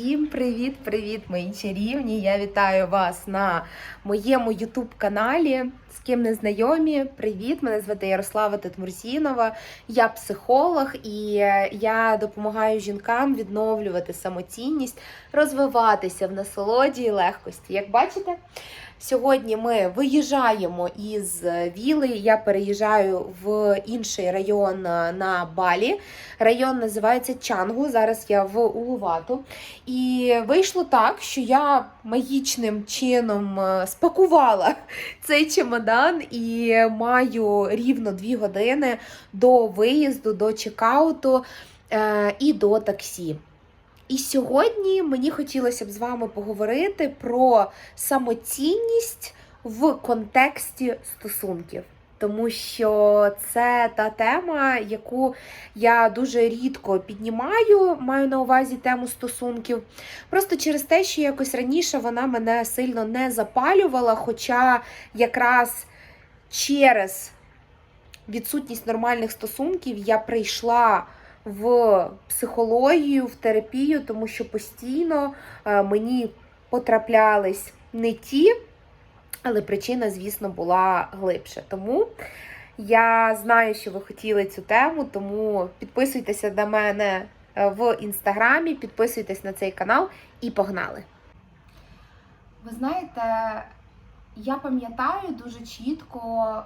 Всім привіт-привіт, мої чарівні! Я вітаю вас на моєму ютуб-каналі. З ким не знайомі, привіт! Мене звати Ярослава Тетмурзінова, я психолог і е, я допомагаю жінкам відновлювати самоцінність, розвиватися в насолоді і легкості. Як бачите, сьогодні ми виїжджаємо із Віли. Я переїжджаю в інший район е, на Балі. Район називається Чангу. Зараз я в Улувату. І вийшло так, що я магічним чином е, спакувала цей чемодан і маю рівно дві години до виїзду, до чекауту е, і до таксі. І сьогодні мені хотілося б з вами поговорити про самоцінність в контексті стосунків. Тому що це та тема, яку я дуже рідко піднімаю, маю на увазі тему стосунків. Просто через те, що якось раніше вона мене сильно не запалювала, хоча якраз через відсутність нормальних стосунків я прийшла в психологію, в терапію, тому що постійно е, мені потраплялись не ті, але причина, звісно, була глибше. Тому я знаю, що ви хотіли цю тему, тому підписуйтеся на мене е, в інстаграмі, підписуйтесь на цей канал і погнали. Ви знаєте, я пам'ятаю дуже чітко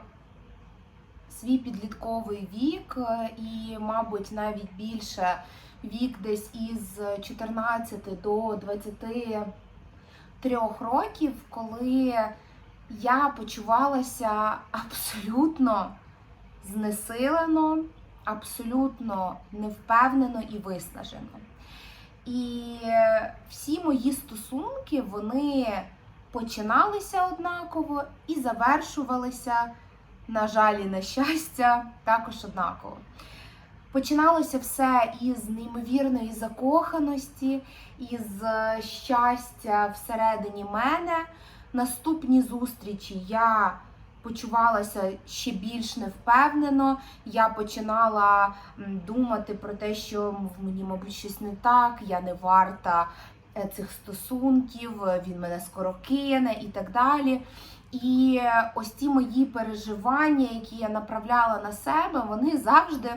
свій підлітковий вік е, і, мабуть, навіть більше вік десь із 14 до 23 років, коли я почувалася абсолютно знесилено, абсолютно невпевнено і виснажено. І всі мої стосунки вони починалися однаково і завершувалися, на жаль, і на щастя, також однаково. Починалося все із неймовірної закоханості, із щастя всередині мене. Наступні зустрічі я почувалася ще більш невпевнено. Я починала думати про те, що мені, мабуть, щось не так, я не варта е, цих стосунків, е, він мене скоро кине і так далі. І ось ті мої переживання, які я направляла на себе, вони завжди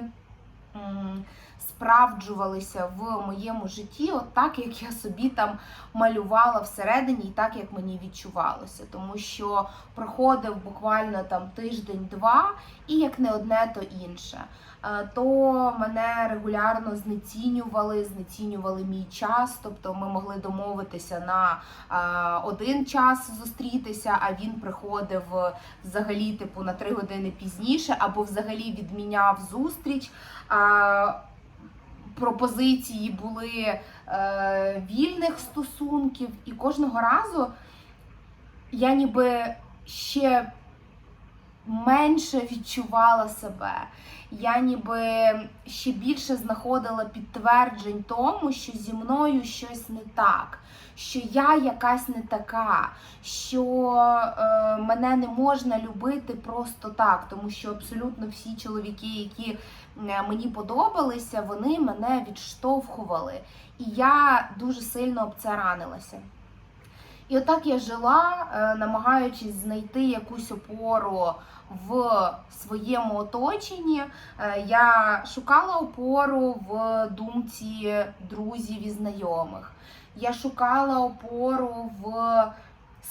справджувалися в моєму житті, от так, як я собі там малювала всередині, і так, як мені відчувалося. Тому що проходив буквально там тиждень-два, і як не одне, то інше. Е, То мене регулярно знецінювали, знецінювали мій час. Тобто ми могли домовитися на е, один час зустрітися, а він приходив е, взагалі типу на три години пізніше, або взагалі відміняв зустріч. Пропозиції були е, вільних стосунків, і кожного разу я ніби ще менше відчувала себе. Я ніби ще більше знаходила підтверджень тому, що зі мною щось не так, що я якась не така, що е, мене не можна любити просто так, тому що абсолютно всі чоловіки, які е, мені подобалися, вони мене відштовхували. І я дуже сильно об це ранилася. І отак я жила, е, намагаючись знайти якусь опору в своєму оточенні. Е, Я шукала опору в думці друзів і знайомих. Я шукала опору в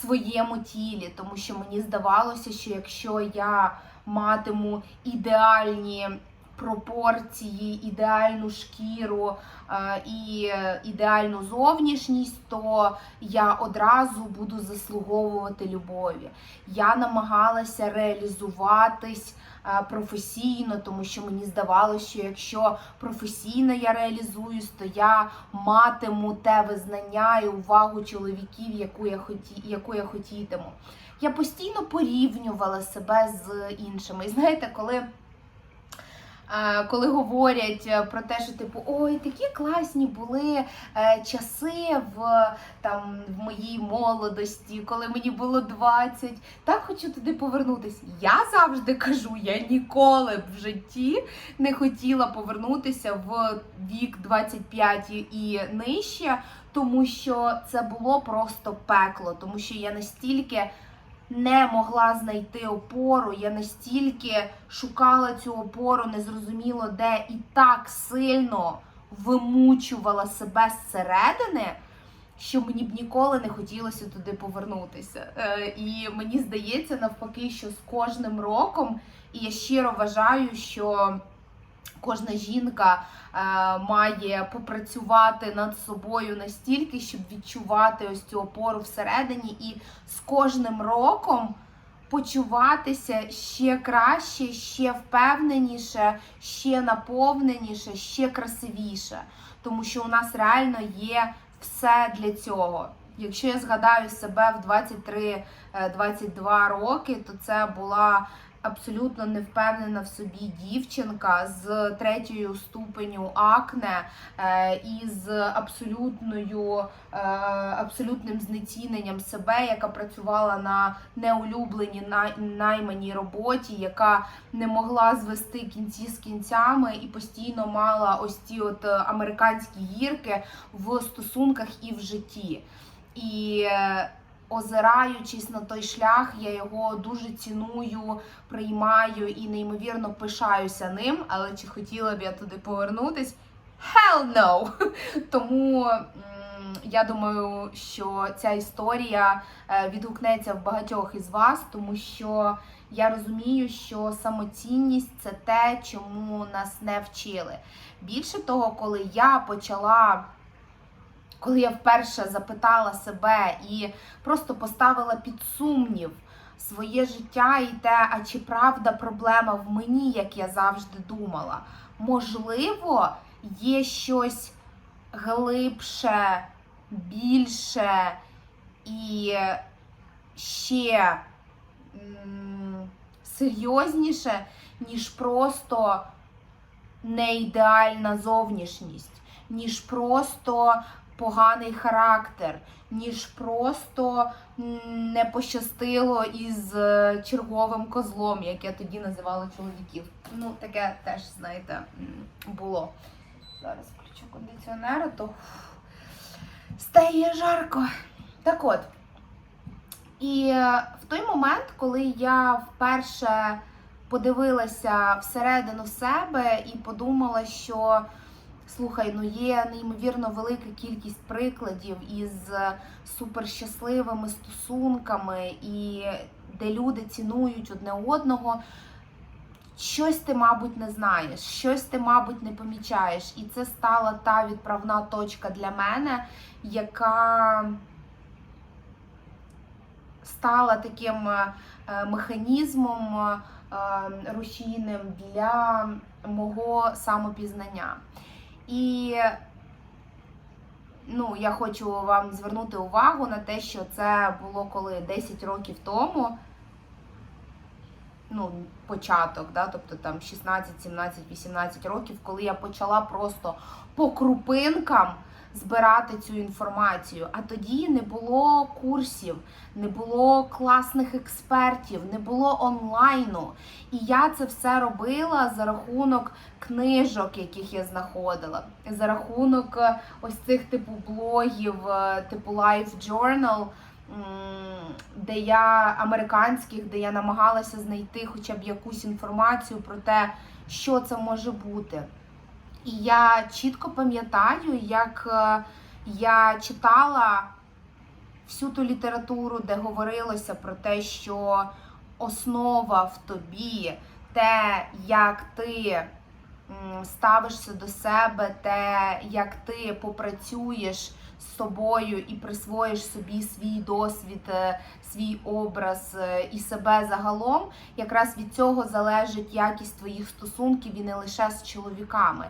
своєму тілі, тому що мені здавалося, що якщо я матиму ідеальні пропорції, ідеальну шкіру е, і ідеальну зовнішність, то я одразу буду заслуговувати любові. Я намагалася реалізуватись е, професійно, тому що мені здавалося, що якщо професійно я реалізуюсь, то я матиму те визнання і увагу чоловіків, яку я хоті, яку я хотітиму. Я постійно порівнювала себе з іншими. І знаєте, коли коли говорять е, про те, що типу, ой, такі класні були е, часи в там в моїй молодості, коли мені було 20, так хочу туди повернутися. Я завжди кажу, я ніколи б в житті не хотіла повернутися в вік 25 і нижче, тому що це було просто пекло, тому що я настільки не могла знайти опору, я настільки шукала цю опору, незрозуміло де, і так сильно вимучувала себе зсередини, що мені б ніколи не хотілося туди повернутися. Е, і мені здається, навпаки, що з кожним роком, і я щиро вважаю, що кожна жінка е, має попрацювати над собою настільки, щоб відчувати ось цю опору всередині, і з кожним роком почуватися ще краще, ще впевненіше, ще наповненіше, ще красивіше. Тому що у нас реально є все для цього. Якщо я згадаю себе в 23-22 роки, то це була абсолютно не впевнена в собі дівчинка з третьою ступеню акне е, і з абсолютною е, абсолютним знеціненням себе, яка працювала на неулюбленій най- найманій роботі, яка не могла звести кінці з кінцями і постійно мала ось ці от е, американські гірки в стосунках і в житті. І озираючись на той шлях, я його дуже ціную, приймаю і неймовірно пишаюся ним. Але чи хотіла б я туди повернутись? Hell no! Тому я думаю, що ця історія е, відгукнеться в багатьох із вас, тому що я розумію, що самоцінність це те, чому нас не вчили. Більше того, коли я почала коли я вперше запитала себе і просто поставила під сумнів своє життя і те, а чи правда проблема в мені, як я завжди думала. Можливо, є щось глибше, більше і ще серйозніше, ніж просто неідеальна зовнішність, ніж просто поганий характер, ніж просто не пощастило із е, черговим козлом, як я тоді називала чоловіків. Ну, таке теж, знаєте, було. Зараз включу кондиціонер, то стає жарко. Так от. І е, в той момент, коли я вперше подивилася всередину себе і подумала, що слухай, ну є неймовірно велика кількість прикладів із суперщасливими стосунками, і де люди цінують одне одного. Щось ти, мабуть, не знаєш, щось ти, мабуть, не помічаєш. І це стала та відправна точка для мене, яка стала таким е, механізмом е, рушійним для мого самопізнання. І ну, я хочу вам звернути увагу на те, що це було коли 10 років тому. Ну, початок, да, тобто там 16, 17, 18 років, коли я почала просто по крупинкам збирати цю інформацію. А тоді не було курсів, не було класних експертів, не було онлайну. І я це все робила за рахунок книжок, яких я знаходила, за рахунок е, ось цих типу блогів, е, типу Life Journal, де я американських, де я намагалася знайти хоча б якусь інформацію про те, що це може бути. І я чітко пам'ятаю, як е, я читала всю ту літературу, де говорилося про те, що основа в тобі, те, як ти ставишся до себе, те, як ти попрацюєш з собою і присвоїш собі свій досвід, е, свій образ е, і себе загалом, якраз від цього залежить якість твоїх стосунків і не лише з чоловіками.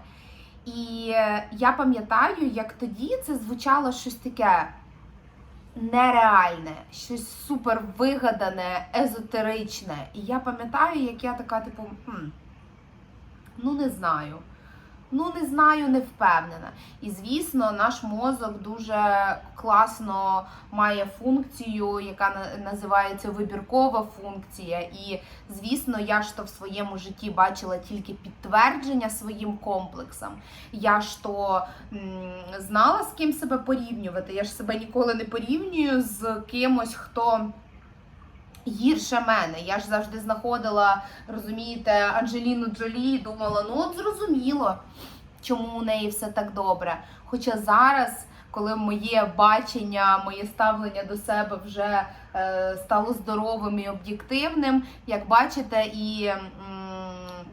І е, я пам'ятаю, як тоді це звучало щось таке нереальне, щось супер вигадане, езотеричне. І я пам'ятаю, як я така, типу, хм, Ну, не знаю. Ну, не знаю, не впевнена. І звісно, наш мозок дуже класно має функцію, яка на- називається вибіркова функція. І звісно, я ж то в своєму житті бачила тільки підтвердження своїм комплексам. Я ж то знала з ким себе порівнювати. Я ж себе ніколи не порівнюю з кимось, хто. Гірше мене. Я ж завжди знаходила, розумієте, Анджеліну Джолі і думала, ну от зрозуміло, чому у неї все так добре. Хоча зараз, коли моє бачення, моє ставлення до себе вже е, стало здоровим і об'єктивним, як бачите, і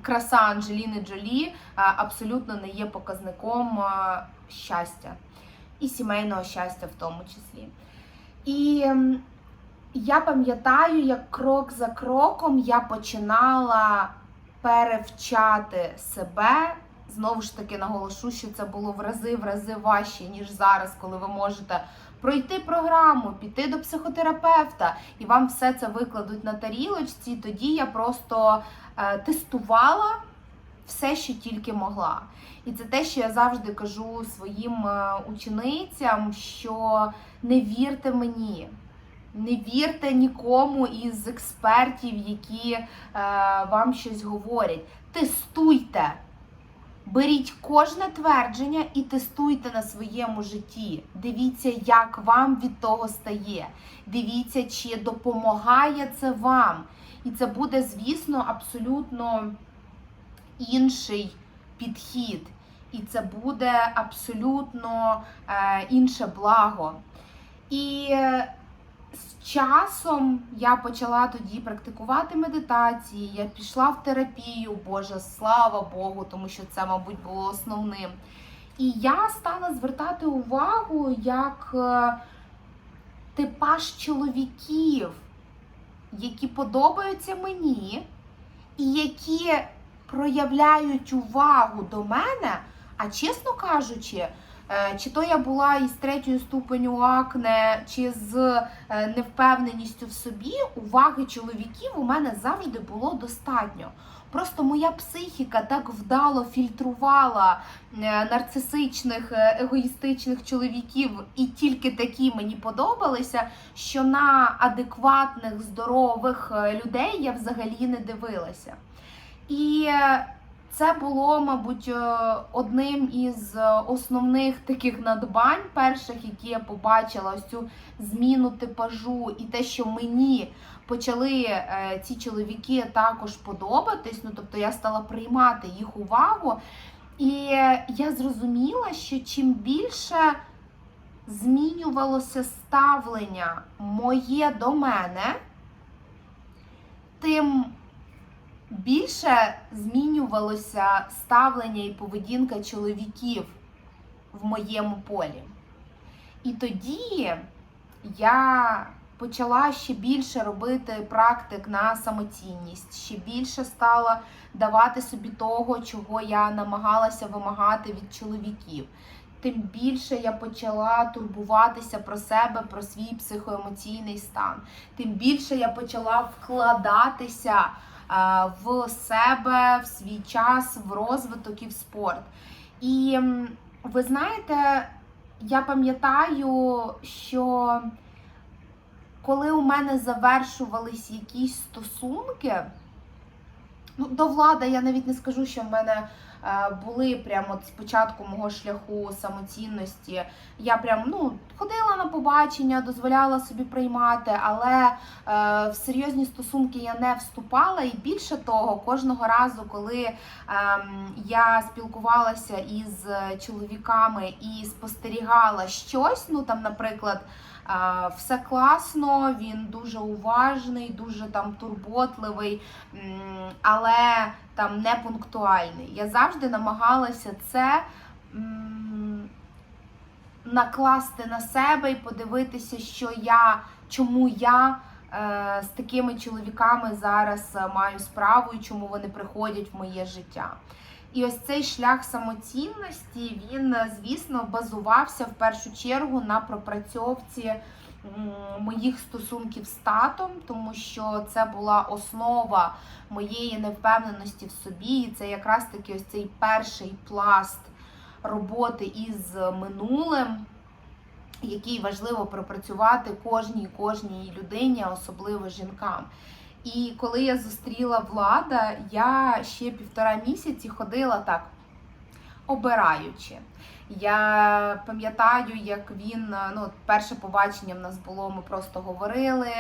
краса Анджеліни Джолі е, абсолютно не є показником е, щастя і сімейного щастя в тому числі. І я пам'ятаю, як крок за кроком я починала перевчати себе. Знову ж таки наголошу, що це було в рази в рази важче, ніж зараз, коли ви можете пройти програму, піти до психотерапевта, і вам все це викладуть на тарілочці. Тоді я просто е, тестувала все, що тільки могла. І це те, що я завжди кажу своїм е, ученицям, що не вірте мені. Не вірте нікому із експертів, які е, вам щось говорять. Тестуйте. Беріть кожне твердження і тестуйте на своєму житті. Дивіться, як вам від того стає. Дивіться, чи допомагає це вам. І це буде, звісно, абсолютно інший підхід. І це буде абсолютно е, інше благо. І з часом я почала тоді практикувати медитації, я пішла в терапію, Боже, слава Богу, тому що це, мабуть, було основним. І я стала звертати увагу як е, типаж чоловіків, які подобаються мені, і які проявляють увагу до мене, а чесно кажучи, Чи то я була із третьою ступеню акне, чи з е, невпевненістю в собі, уваги чоловіків у мене завжди було достатньо. Просто моя психіка так вдало фільтрувала е, нарцисичних, е, егоїстичних чоловіків, і тільки такі мені подобалися, що на адекватних, здорових е, людей я взагалі не дивилася. І е, це було, мабуть, е, одним із е, основних таких надбань, перших, які я побачила, ось цю зміну типажу, і те, що мені почали е, ці чоловіки також подобатись. Ну тобто я стала приймати їх увагу. І я зрозуміла, що чим більше змінювалося ставлення моє до мене, тим більше змінювалося ставлення і поведінка чоловіків в моєму полі. І тоді я почала ще більше робити практик на самоцінність, ще більше стала давати собі того, чого я намагалася вимагати від чоловіків. Тим більше я почала турбуватися про себе, про свій психоемоційний стан. Тим більше я почала вкладатися в себе, в свій час, в розвиток і в спорт. І ви знаєте, я пам'ятаю, що коли у мене завершувались якісь стосунки, ну, до влади я навіть не скажу, що в мене е, були прямо з початку мого шляху самоцінності. Я прям ну, ходила на побачення, дозволяла собі приймати, але е, в серйозні стосунки я не вступала. І більше того, кожного разу, коли ем, я спілкувалася із чоловіками і спостерігала щось, ну там, наприклад. Все класно, він дуже уважний, дуже там турботливий, але там не пунктуальний. Я завжди намагалася це накласти на себе і подивитися, що я, чому я е, з такими чоловіками зараз е, маю справу і чому вони приходять в моє життя. І ось цей шлях самоцінності, він, звісно, базувався в першу чергу на пропрацьовці моїх стосунків з татом, тому що це була основа моєї невпевненості в собі. І це якраз таки ось цей перший пласт роботи із минулим, який важливо пропрацювати кожній кожній людині, особливо жінкам. І коли я зустріла влада, я ще півтора місяці ходила так, обираючи. Я пам'ятаю, як він ну перше побачення в нас було. Ми просто говорили.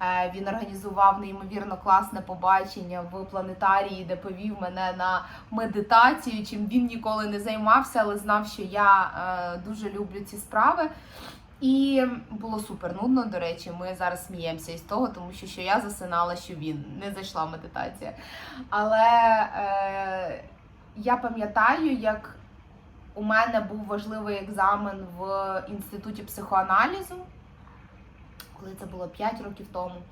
Е, Він організував неймовірно класне побачення в планетарії, де повів мене на медитацію. Чим він ніколи не займався, але знав, що я е, дуже люблю ці справи. І було супер нудно, до речі, ми зараз сміємося із того, тому що, що я засинала, що він не зайшла медитація. Але е, я пам'ятаю, як у мене був важливий екзамен в інституті психоаналізу, коли це було 5 років тому.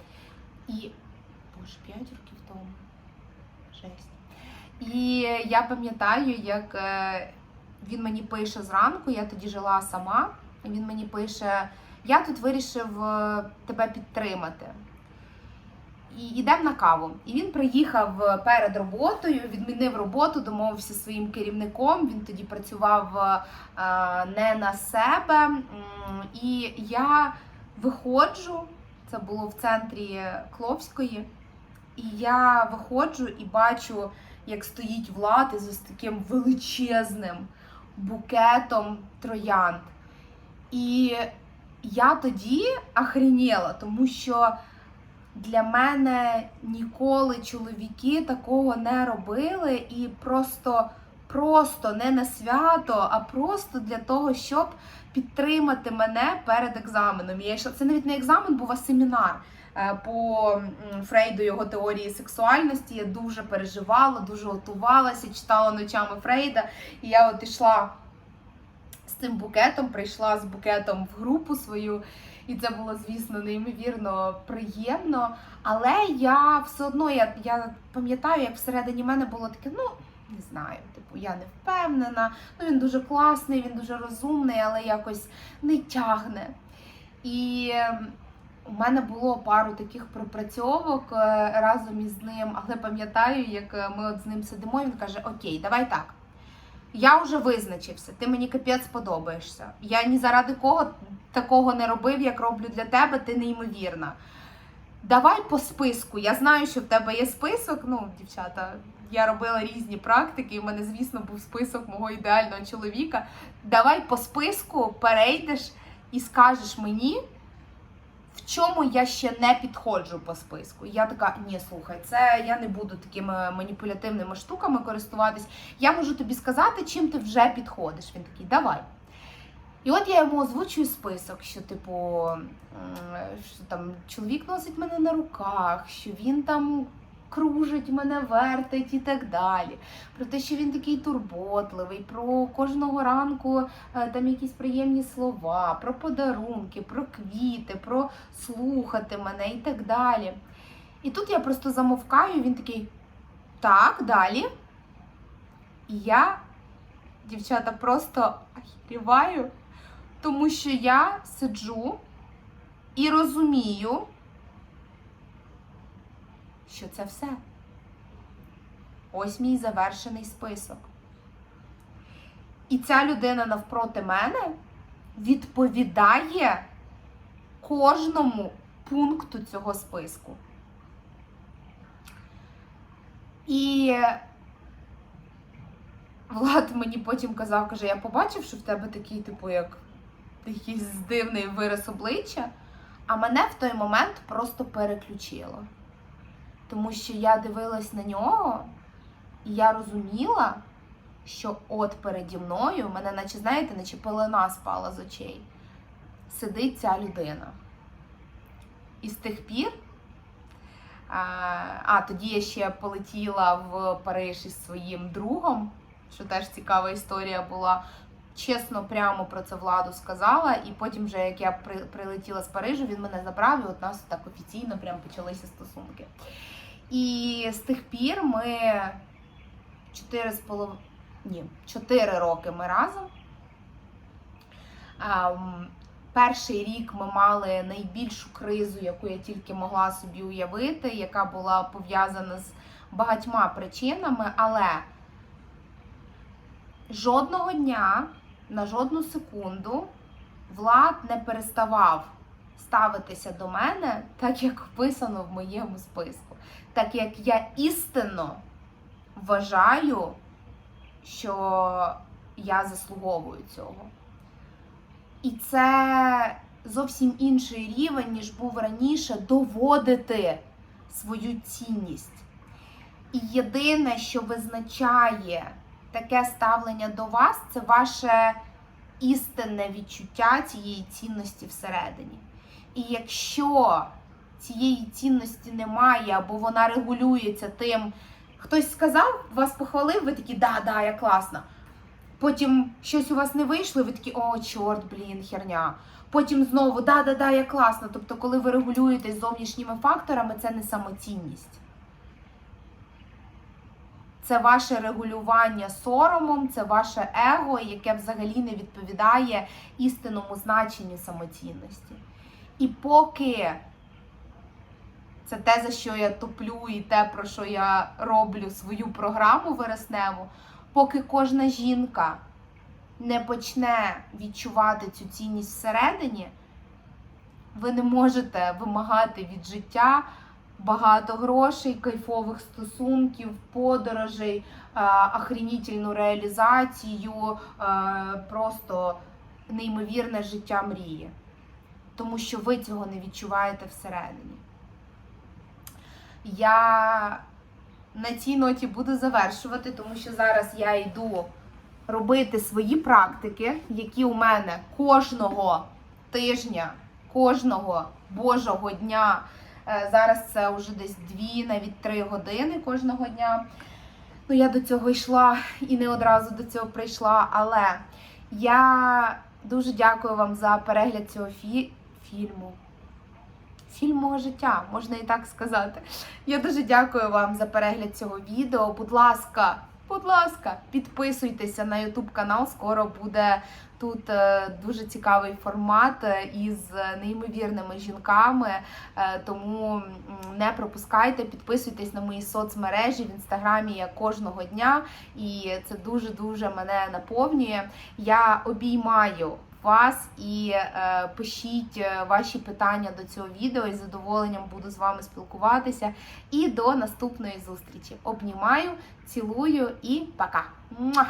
І. Боже, 5 років тому. Жесть. І я пам'ятаю, як е, він мені пише зранку, я тоді жила сама. І він мені пише: Я тут вирішив е, тебе підтримати. І йдемо на каву. І він приїхав е, перед роботою, відмінив роботу, домовився зі своїм керівником. Він тоді працював е, не на себе. І я виходжу, це було в центрі Кловської. І я виходжу і бачу, як стоїть влад із ось таким величезним букетом троянд. І я тоді охреніла, тому що для мене ніколи чоловіки такого не робили і просто, просто не на свято, а просто для того, щоб підтримати мене перед екзаменом. Я йшла, це навіть не екзамен, був а семінар е, по Фрейду його теорії сексуальності. Я дуже переживала, дуже готувалася, читала ночами Фрейда, і я от ішла з цим букетом, прийшла з букетом в групу свою, і це було, звісно, неймовірно приємно. Але я все одно я, я пам'ятаю, як всередині мене було таке, ну. Не знаю, типу, я не впевнена. Ну він дуже класний, він дуже розумний, але якось не тягне. І ем, у мене було пару таких пропрацьовок е, разом із ним, але пам'ятаю, як е, ми от з ним сидимо, він каже: Окей, давай так. Я вже визначився, ти мені капець подобаєшся. Я ні заради кого такого не робив, як роблю для тебе, ти неймовірна. Давай по списку. Я знаю, що в тебе є список. Ну, дівчата, я робила різні практики, і в мене, звісно, був список мого ідеального чоловіка. Давай по списку перейдеш і скажеш мені, в чому я ще не підходжу по списку. Я така, ні, слухай, це я не буду такими маніпулятивними штуками користуватись. Я можу тобі сказати, чим ти вже підходиш. Він такий, давай. І от я йому озвучую список, що, типу, що там чоловік носить мене на руках, що він там кружить мене, вертить і так далі. Про те, що він такий турботливий, про кожного ранку е, там якісь приємні слова, про подарунки, про квіти, про слухати мене і так далі. І тут я просто замовкаю, він такий, так, далі. І я, дівчата, просто ахіріваю, тому що я сиджу і розумію, що це все. Ось мій завершений список. І ця людина навпроти мене відповідає кожному пункту цього списку. І Влад мені потім казав, каже, я побачив, що в тебе такий, типу, як якийсь дивний вираз обличчя, а мене в той момент просто переключило. Тому що я дивилась на нього, і я розуміла, що от переді мною, мене, наче, знаєте, наче пелена спала з очей, сидить ця людина. І з тих пір. А, а тоді я ще полетіла в Париж із своїм другом, що теж цікава історія була. Чесно, прямо про це владу сказала, і потім, вже як я при, прилетіла з Парижу, він мене забрав, і от нас так офіційно прям почалися стосунки. І з тих пір ми чотири з полов... Ні, чотири роки ми разом. А, Перший рік ми мали найбільшу кризу, яку я тільки могла собі уявити, яка була пов'язана з багатьма причинами, але жодного дня, на жодну секунду, Влад не переставав ставитися до мене так, як вписано в моєму списку. Так як я істинно вважаю, що я заслуговую цього. І це зовсім інший рівень, ніж був раніше, доводити свою цінність. І єдине, що визначає таке ставлення до вас, це ваше істинне відчуття цієї цінності всередині. І якщо цієї цінності немає, або вона регулюється тим, хтось сказав, вас похвалив, ви такі, да, да, я класна. Потім щось у вас не вийшло, ви такі, о, чорт, блін, херня. Потім знову да, да, да, я класна. Тобто, коли ви регулюєтесь зовнішніми факторами, це не самоцінність. Це ваше регулювання соромом, це ваше его, яке взагалі не відповідає істинному значенню самоцінності. І поки це те, за що я топлю, і те, про що я роблю свою програму вересневу, поки кожна жінка не почне відчувати цю цінність всередині, ви не можете вимагати від життя багато грошей, кайфових стосунків, подорожей, е, охренітельну реалізацію, е, просто неймовірне життя мрії. Тому що ви цього не відчуваєте всередині. Я на цій ноті буду завершувати, тому що зараз я йду робити свої практики, які у мене кожного тижня, кожного божого дня. Е, Зараз це вже десь дві, навіть три години кожного дня. Ну, я до цього йшла і не одразу до цього прийшла. Але я дуже дякую вам за перегляд цього фі... фільму. Фільм мого життя, можна і так сказати. Я дуже дякую вам за перегляд цього відео. Будь ласка, будь ласка, підписуйтеся на YouTube канал. Скоро буде тут е, дуже цікавий формат е, із неймовірними жінками. Е, Тому не пропускайте, підписуйтесь на мої соцмережі в інстаграмі я кожного дня, і це дуже дуже мене наповнює. Я обіймаю вас і е, пишіть е, ваші питання до цього відео. І з задоволенням буду з вами спілкуватися. І до наступної зустрічі. Обнімаю, цілую і пока. Муа!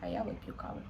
А я вип'ю кави.